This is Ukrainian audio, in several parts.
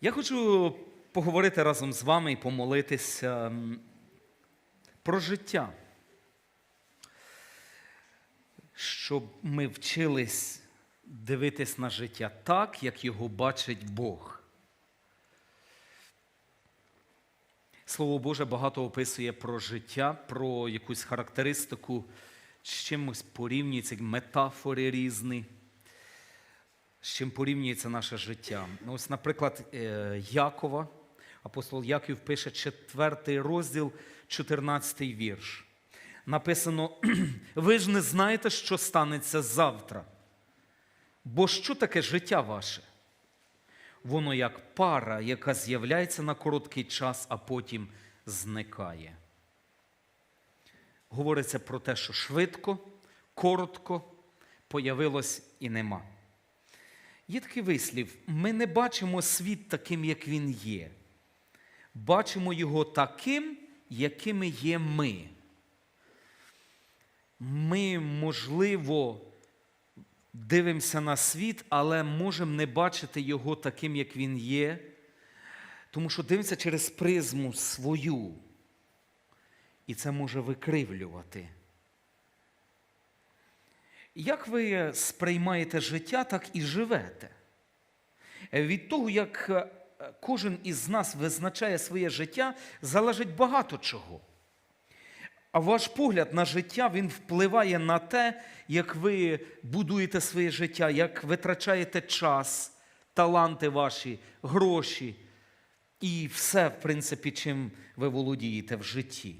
Я хочу поговорити разом з вами і помолитися про життя. Щоб ми вчились дивитись на життя так, як його бачить Бог. Слово Боже багато описує про життя, про якусь характеристику, з чимось порівнюється, метафори різні з чим порівнюється наше життя. Ну, ось, наприклад, е, Якова, апостол Яків пише 4 розділ, 14 вірш. Написано: ви ж не знаєте, що станеться завтра. Бо що таке життя ваше? Воно як пара, яка з'являється на короткий час, а потім зникає. Говориться про те, що швидко, коротко появилось і нема. Є такий вислів: ми не бачимо світ таким, як він є. Бачимо його таким, якими є ми. Ми, можливо, дивимося на світ, але можемо не бачити його таким, як він є, тому що дивимося через призму свою. І це може викривлювати. Як ви сприймаєте життя, так і живете. Від того, як е, кожен із нас визначає своє життя, залежить багато чого. А ваш погляд на життя він впливає на те, як ви будуєте своє життя, як витрачаєте час, таланти ваші, гроші і все, в принципі, чим ви володієте в житті.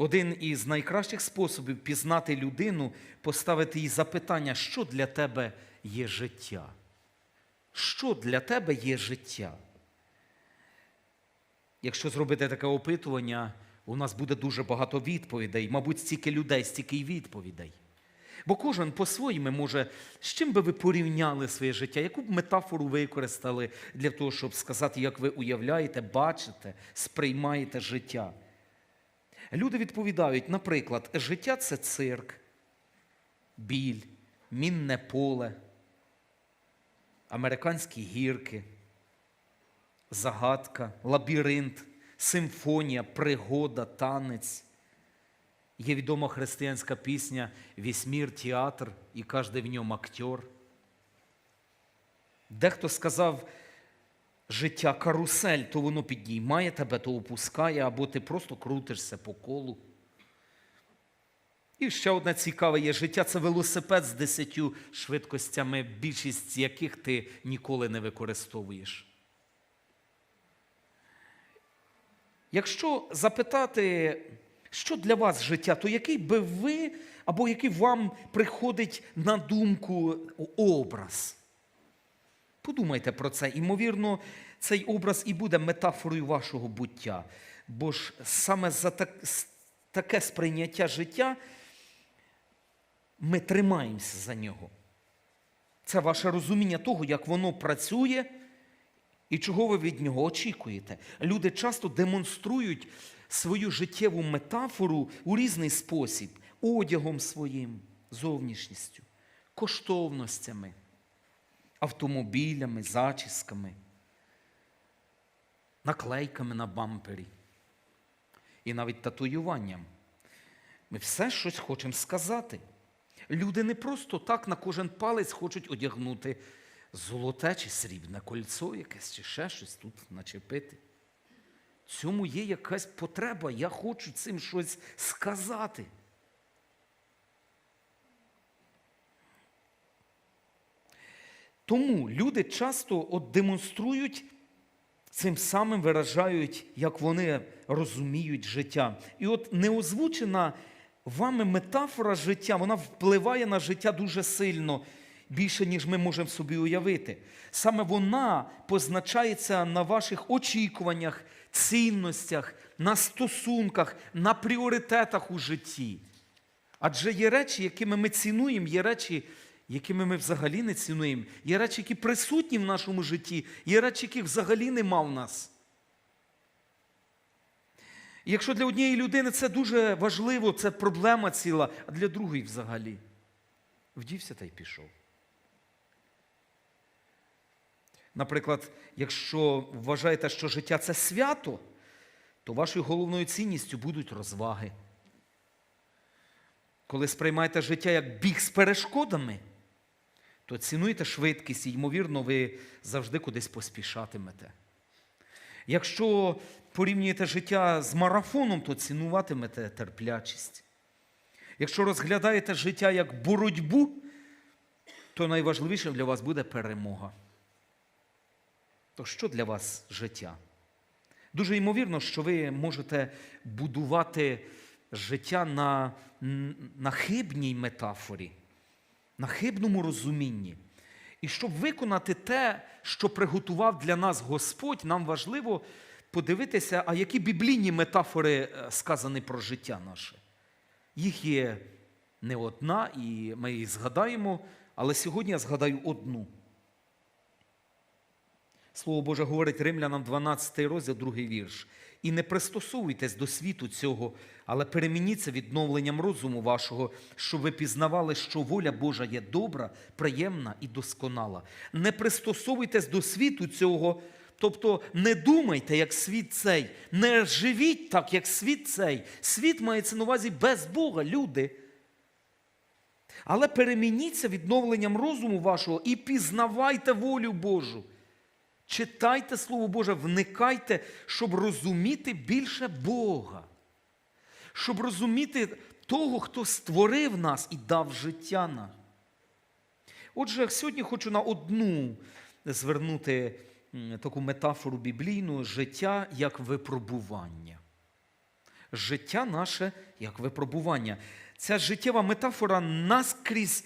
Один із найкращих способів пізнати людину, поставити їй запитання, що для тебе є життя? Що для тебе є життя? Якщо зробити таке опитування, у нас буде дуже багато відповідей, мабуть, стільки людей, стільки й відповідей. Бо кожен по-своєму може, з чим би ви порівняли своє життя, яку б метафору використали для того, щоб сказати, як ви уявляєте, бачите, сприймаєте життя. Люди відповідають, наприклад, життя це цирк, біль, мінне поле, американські гірки, загадка, лабіринт, симфонія, пригода, танець. Є відома християнська пісня Весь мір театр і кожен в ньому актер. Дехто сказав, життя карусель, то воно підіймає тебе, то опускає, або ти просто крутишся по колу. І ще одне цікаве є життя це велосипед з десятью швидкостями, більшість яких ти ніколи не використовуєш. Якщо запитати, що для вас життя, то який би ви або який вам приходить на думку образ? Подумайте про це. Імовірно, цей образ і буде метафорою вашого буття. Бо ж саме за так, таке сприйняття життя ми тримаємося за нього. Це ваше розуміння того, як воно працює і чого ви від нього очікуєте. Люди часто демонструють свою життєву метафору у різний спосіб: одягом своїм, зовнішністю, коштовностями автомобілями, зачісками, наклейками на бампері і навіть татуюванням. Ми все щось хочемо сказати. Люди не просто так на кожен палець хочуть одягнути золоте чи срібне кольцо якесь, чи ще щось тут начепити. Цьому є якась потреба, я хочу цим щось сказати. Тому люди часто от демонструють, цим самим виражають, як вони розуміють життя. І от неозвучена вами метафора життя, вона впливає на життя дуже сильно, більше, ніж ми можемо собі уявити. Саме вона позначається на ваших очікуваннях, цінностях, на стосунках, на пріоритетах у житті. Адже є речі, якими ми цінуємо, є речі, якими ми взагалі не цінуємо, є речі, які присутні в нашому житті, є речі, яких взагалі нема в нас. Якщо для однієї людини це дуже важливо, це проблема ціла, а для другої взагалі. Вдівся та й пішов. Наприклад, якщо вважаєте, що життя це свято, то вашою головною цінністю будуть розваги. Коли сприймаєте життя як біг з перешкодами, то цінуєте швидкість і, ймовірно, ви завжди кудись поспішатимете. Якщо порівнюєте життя з марафоном, то цінуватимете терплячість. Якщо розглядаєте життя як боротьбу, то найважливішим для вас буде перемога. То що для вас життя? Дуже ймовірно, що ви можете будувати життя на, на хибній метафорі, на хибному розумінні. І щоб виконати те, що приготував для нас Господь, нам важливо подивитися, а які біблійні метафори е, сказані про життя наше. Їх є не одна, і ми її згадаємо, але сьогодні я згадаю одну. Слово Боже говорить Римлянам 12 розділ, другий вірш. І не пристосовуйтесь до світу цього, але перемініться відновленням розуму вашого, щоб ви пізнавали, що воля Божа є добра, приємна і досконала. Не пристосовуйтесь до світу цього, тобто не думайте, як світ цей, не живіть так, як світ цей. Світ мається на увазі без Бога, люди. Але перемініться відновленням розуму вашого і пізнавайте волю Божу. Читайте Слово Боже, вникайте, щоб розуміти більше Бога, щоб розуміти того, хто створив нас і дав життя нам. Отже, сьогодні хочу на одну звернути таку метафору біблійну життя як випробування. Життя наше як випробування. Ця життєва метафора наскрізь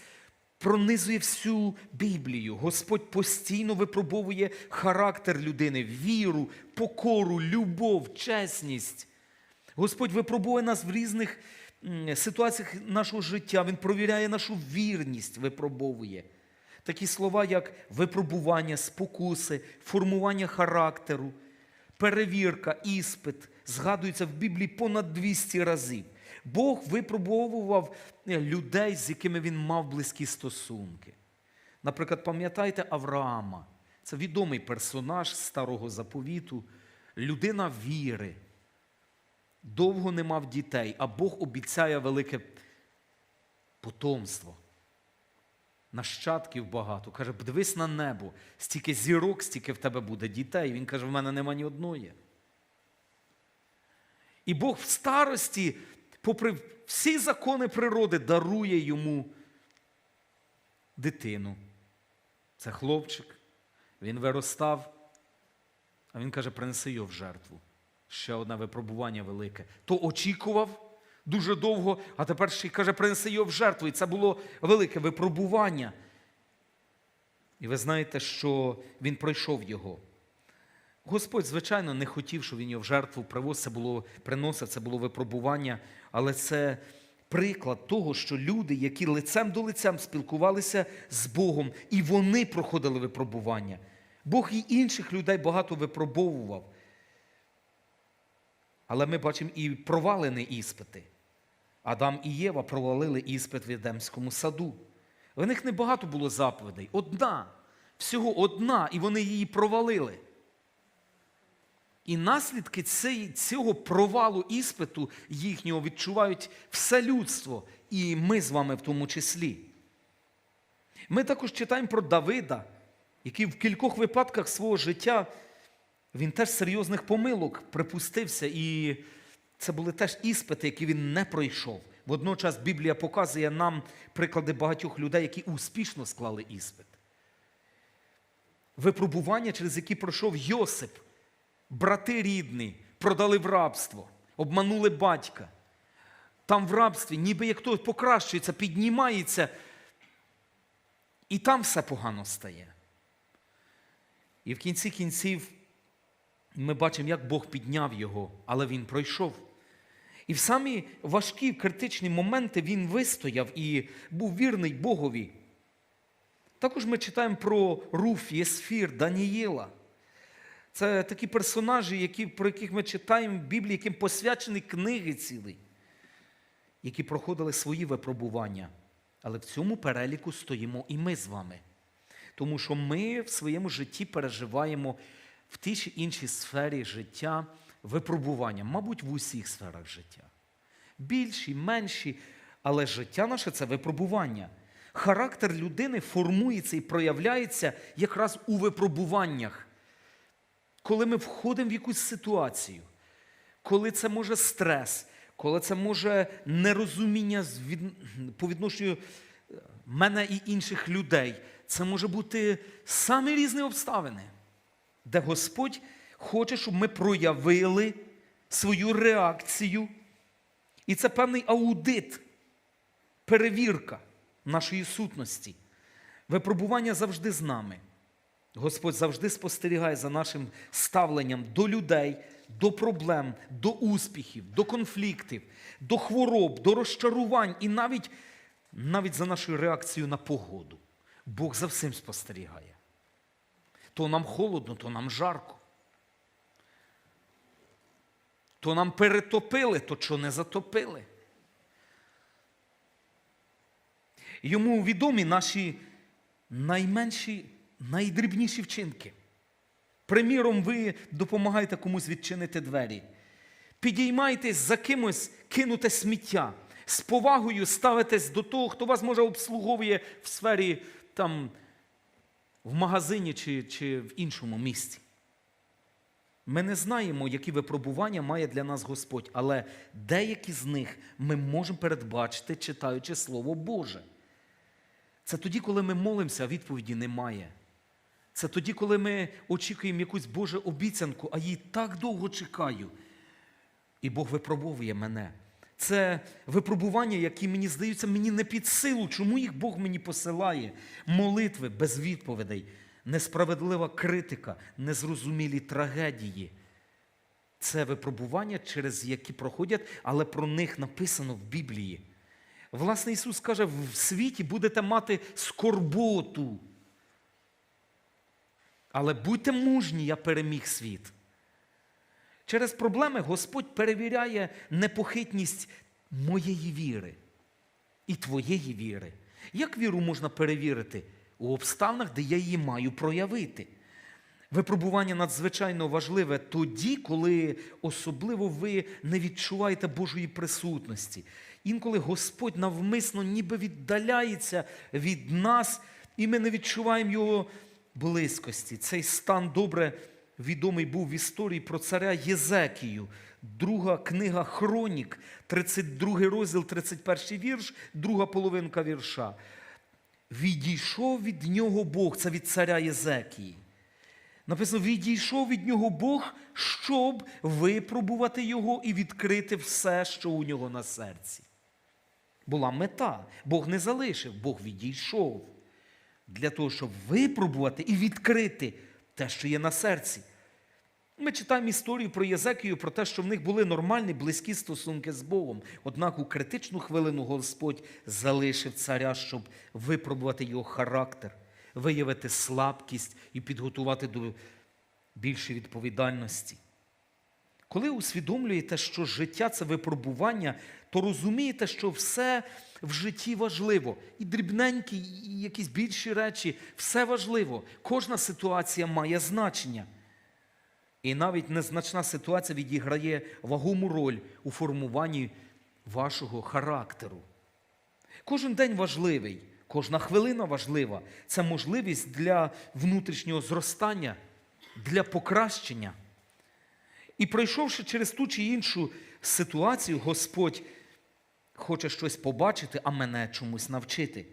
пронизує всю Біблію. Господь постійно випробовує характер людини, віру, покору, любов, чесність. Господь випробує нас в різних ситуаціях нашого життя. Він провіряє нашу вірність, випробовує. Такі слова, як випробування, спокуси, формування характеру, перевірка, іспит, згадуються в Біблії понад 200 разів. Бог випробовував е, людей, з якими він мав близькі стосунки. Наприклад, пам'ятаєте Авраама? Це відомий персонаж старого заповіту, людина віри. Довго не мав дітей, а Бог обіцяє велике потомство. Нащадків багато. Каже, дивись на небо, стільки зірок, стільки в тебе буде дітей. Він каже, в мене нема ні одної. І Бог в старості, попри всі закони природи, дарує йому дитину. Це хлопчик, він виростав, а він каже, принеси його в жертву. Ще одне випробування велике. То очікував дуже довго, а тепер ще й каже, принеси його в жертву. І це було велике випробування. І ви знаєте, що він пройшов його. Господь, звичайно, не хотів, щоб він його в жертву привозив, це було, приносив, це було випробування, але це приклад того, що люди, які лицем до лицем спілкувалися з Богом, і вони проходили випробування. Бог і інших людей багато випробовував. Але ми бачимо і провалені іспити. Адам і Єва провалили іспит в Едемському саду. В них небагато було заповідей. Одна, всього одна, і вони її провалили. І наслідки цього провалу іспиту їхнього відчувають все людство, і ми з вами в тому числі. Ми також читаємо про Давида, який в кількох випадках свого життя він теж серйозних помилок припустився, і це були теж іспити, які він не пройшов. Водночас Біблія показує нам приклади багатьох людей, які успішно склали іспит. Випробування, через які пройшов Йосип, брати рідні, продали в рабство, обманули батька. Там в рабстві, ніби як хтось покращується, піднімається, і там все погано стає. І в кінці кінців ми бачимо, як Бог підняв його, але він пройшов. І в самі важкі критичні моменти він вистояв і був вірний Богові. Також ми читаємо про Руф, Єсфір, Даніїла. Це такі персонажі, які, про яких ми читаємо в Біблії, яким посвячені книги цілі, які проходили свої випробування. Але в цьому переліку стоїмо і ми з вами. Тому що ми в своєму житті переживаємо в тій чи іншій сфері життя випробування, мабуть, в усіх сферах життя. Більші, менші, але життя наше це випробування. Характер людини формується і проявляється якраз у випробуваннях, коли ми входимо в якусь ситуацію, коли це може стрес, коли це може нерозуміння по відношенню е, мене і інших людей. Це може бути самі різні обставини, де Господь хоче, щоб ми проявили свою реакцію. І це певний аудит, перевірка нашої сутності. Випробування завжди з нами. Господь завжди спостерігає за нашим ставленням до людей, до проблем, до успіхів, до конфліктів, до хвороб, до розчарувань і навіть, навіть за нашою реакцією на погоду. Бог за всім спостерігає. То нам холодно, то нам жарко. То нам перетопили, то що не затопили. Йому відомі наші найменші, найдрібніші вчинки. Приміром, ви допомагаєте комусь відчинити двері. Підіймайтесь за кимось, кинуте сміття. З повагою ставитесь до того, хто вас може обслуговує в сфері там, в магазині чи, чи в іншому місці. Ми не знаємо, які випробування має для нас Господь, але деякі з них ми можемо передбачити, читаючи Слово Боже. Це тоді, коли ми молимося, а відповіді немає. Це тоді, коли ми очікуємо якусь Божу обіцянку, а її так довго чекаю. І Бог випробовує мене. Це випробування, які мені здаються мені не під силу. Чому їх Бог мені посилає? Молитви без відповідей, несправедлива критика, незрозумілі трагедії. Це випробування, через які проходять, але про них написано в Біблії. Власне, Ісус каже, в світі будете мати скорботу. Але будьте мужні, я переміг світ. Через проблеми Господь перевіряє непохитність моєї віри і твоєї віри. Як віру можна перевірити? У обставинах, де я її маю проявити. Випробування надзвичайно важливе тоді, коли особливо ви не відчуваєте Божої присутності. Інколи Господь навмисно ніби віддаляється від нас, і ми не відчуваємо Його близькості. Цей стан добре відомий був в історії про царя Єзекію. Друга книга Хронік, 32 розділ, 31 вірш, друга половинка вірша. Відійшов від нього Бог, це від царя Єзекії. Написано, відійшов від нього Бог, щоб випробувати його і відкрити все, що у нього на серці. Була мета. Бог не залишив, Бог відійшов для того, щоб випробувати і відкрити те, що є на серці. Ми читаємо історію про Єзекію, про те, що в них були нормальні, близькі стосунки з Богом. Однак у критичну хвилину Господь залишив царя, щоб випробувати його характер, виявити слабкість і підготувати до більшої відповідальності. Коли усвідомлюєте, що життя це випробування, то розумієте, що все в житті важливо. І дрібненькі, і якісь більші речі, все важливо. Кожна ситуація має значення. І навіть незначна ситуація відіграє вагому роль у формуванні вашого характеру. Кожен день важливий, кожна хвилина важлива. Це можливість для внутрішнього зростання, для покращення. І пройшовши через ту чи іншу ситуацію, Господь хоче щось побачити, а мене чомусь навчити.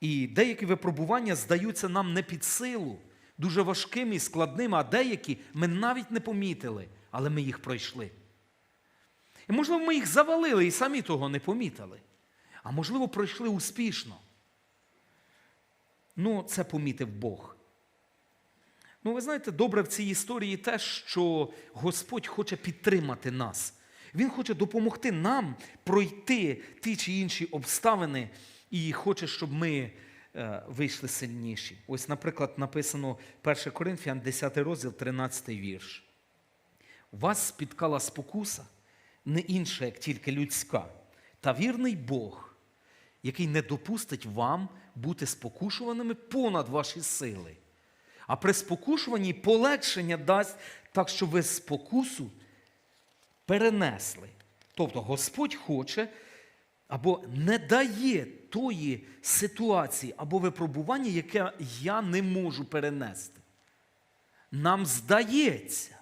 І деякі випробування здаються нам не під силу, дуже важкими і складними, а деякі ми навіть не помітили, але ми їх пройшли. І, можливо, ми їх завалили і самі того не помітили. А можливо, пройшли успішно. Ну, це помітив Бог. Ну, ви знаєте, добре в цій історії те, що Господь хоче підтримати нас. Він хоче допомогти нам пройти ті чи інші обставини і хоче, щоб ми е, вийшли сильніші. Ось, наприклад, написано 1 Коринфян, 10 розділ, 13 вірш. Вас спіткала спокуса, не інша, як тільки людська, та вірний Бог, який не допустить вам бути спокушуваними понад ваші сили. А при спокушуванні полегшення дасть так, щоб ви спокусу перенесли. Тобто Господь хоче або не дає тої ситуації або випробування, яке я не можу перенести. Нам здається,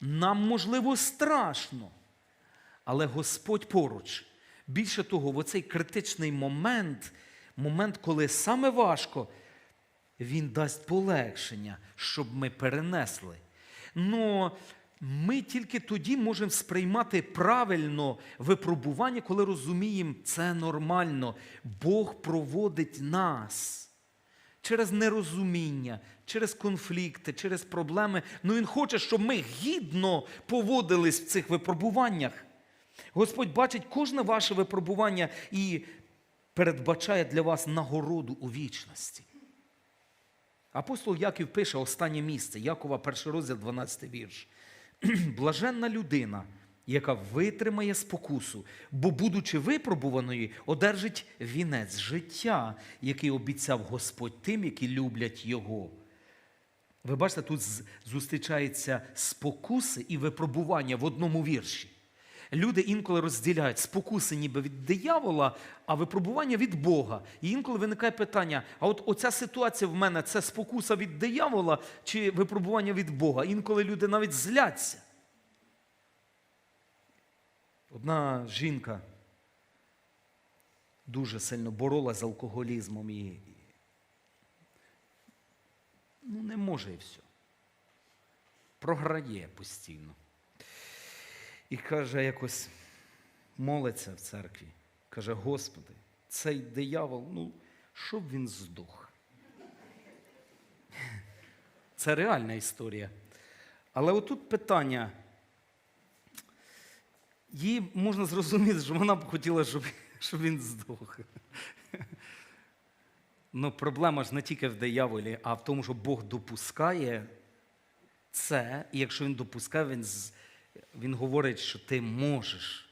нам, можливо, страшно, але Господь поруч. Більше того, в оцей критичний момент, момент, коли саме важко, Він дасть полегшення, щоб ми перенесли. Но ми тільки тоді можемо сприймати правильно випробування, коли розуміємо, це нормально. Бог проводить нас через нерозуміння, через конфлікти, через проблеми. Ну Він хоче, щоб ми гідно поводились в цих випробуваннях. Господь бачить кожне ваше випробування і передбачає для вас нагороду у вічності. Апостол Яків пише останнє місце, Якова, перший розділ, 12 вірш. Блаженна людина, яка витримає спокусу, бо, будучи випробуваною, одержить вінець життя, який обіцяв Господь тим, які люблять Його. Ви бачите, тут з- зустрічаються спокуси і випробування в одному вірші. Люди інколи розділяють спокуси ніби від диявола, а випробування від Бога. І інколи виникає питання: а от оця ситуація в мене це спокуса від диявола чи випробування від Бога? Інколи люди навіть зляться. Одна жінка дуже сильно боролася з алкоголізмом і ну, не може і все. Програє постійно. І каже, якось молиться в церкві. Каже, Господи, цей диявол, ну, щоб він здох. Це реальна історія. Але отут питання. Її можна зрозуміти, що вона б хотіла, щоб, щоб він здох. Ну, проблема ж не тільки в дияволі, а в тому, що Бог допускає це, і якщо він допускає, він, він говорить, що ти можеш.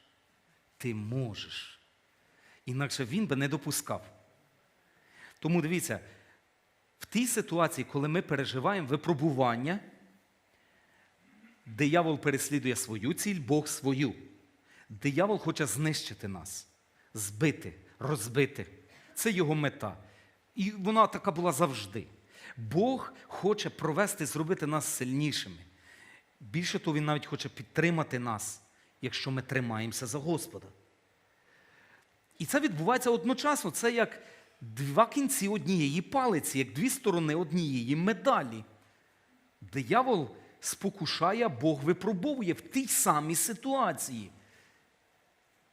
Ти можеш. Інакше він би не допускав. Тому дивіться, в тій ситуації, коли ми переживаємо випробування, диявол переслідує свою ціль, Бог свою. Диявол хоче знищити нас, збити, розбити. Це його мета. І вона така була завжди. Бог хоче провести, зробити нас сильнішими. Більше того, Він навіть хоче підтримати нас, якщо ми тримаємося за Господа. І це відбувається одночасно. Це як два кінці однієї палиці, як дві сторони однієї медалі. Диявол спокушає, Бог випробовує в тій самій ситуації.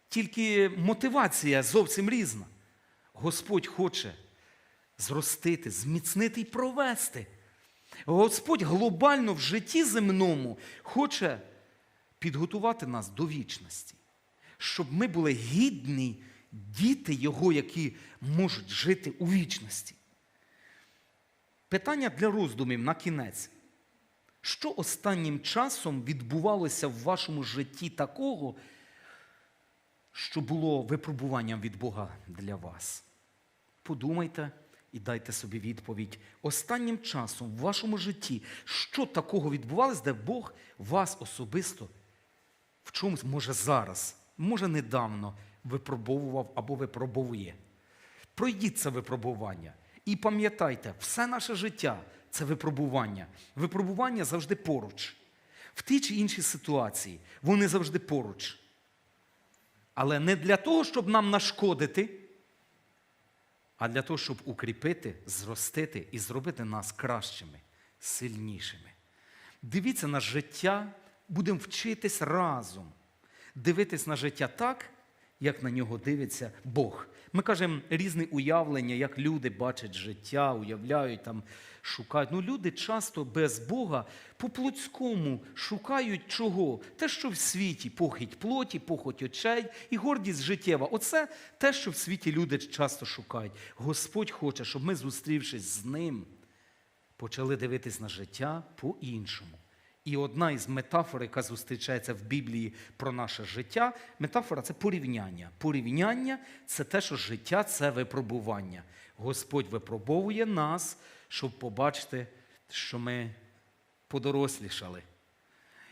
Тільки мотивація зовсім різна. Господь хоче зростити, зміцнити і провести. Господь глобально в житті земному хоче підготувати нас до вічності, щоб ми були гідні діти Його, які можуть жити у вічності. Питання для роздумів на кінець. Що останнім часом відбувалося в вашому житті такого, що було випробуванням від Бога для вас? Подумайте і дайте собі відповідь. Останнім часом в вашому житті, що такого відбувалося, де Бог вас особисто в чомусь, може, зараз, може, недавно випробовував або випробовує. Пройдіть це випробування. І пам'ятайте, все наше життя це випробування. Випробування завжди поруч. В тій чи іншій ситуації вони завжди поруч. Але не для того, щоб нам нашкодити, а для того, щоб укріпити, зростити і зробити нас кращими, сильнішими. Дивіться на життя, будемо вчитись разом. Дивитись на життя так, як на нього дивиться Бог. Ми кажемо різні уявлення, як люди бачать життя, уявляють, там, шукають. Ну, люди часто без Бога по-плотському шукають чого? Те, що в світі похить плоті, похоть очей і гордість життєва. Оце те, що в світі люди часто шукають. Господь хоче, щоб ми, зустрівшись з ним, почали дивитись на життя по-іншому. І одна із метафор, яка зустрічається в Біблії про наше життя, метафора це порівняння. Порівняння це те, що життя це випробування. Господь випробовує нас, щоб побачити, що ми подорослішали.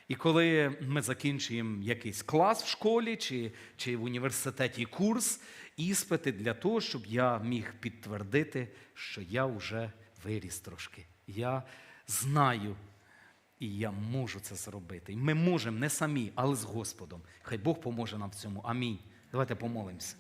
І коли ми закінчуємо якийсь клас в школі чи, чи в університеті курс, іспити для того, щоб я міг підтвердити, що я вже виріс трошки. Я знаю, і я можу це зробити. І ми можемо не самі, але з Господом. Хай Бог поможе нам в цьому. Амінь. Давайте помолимося.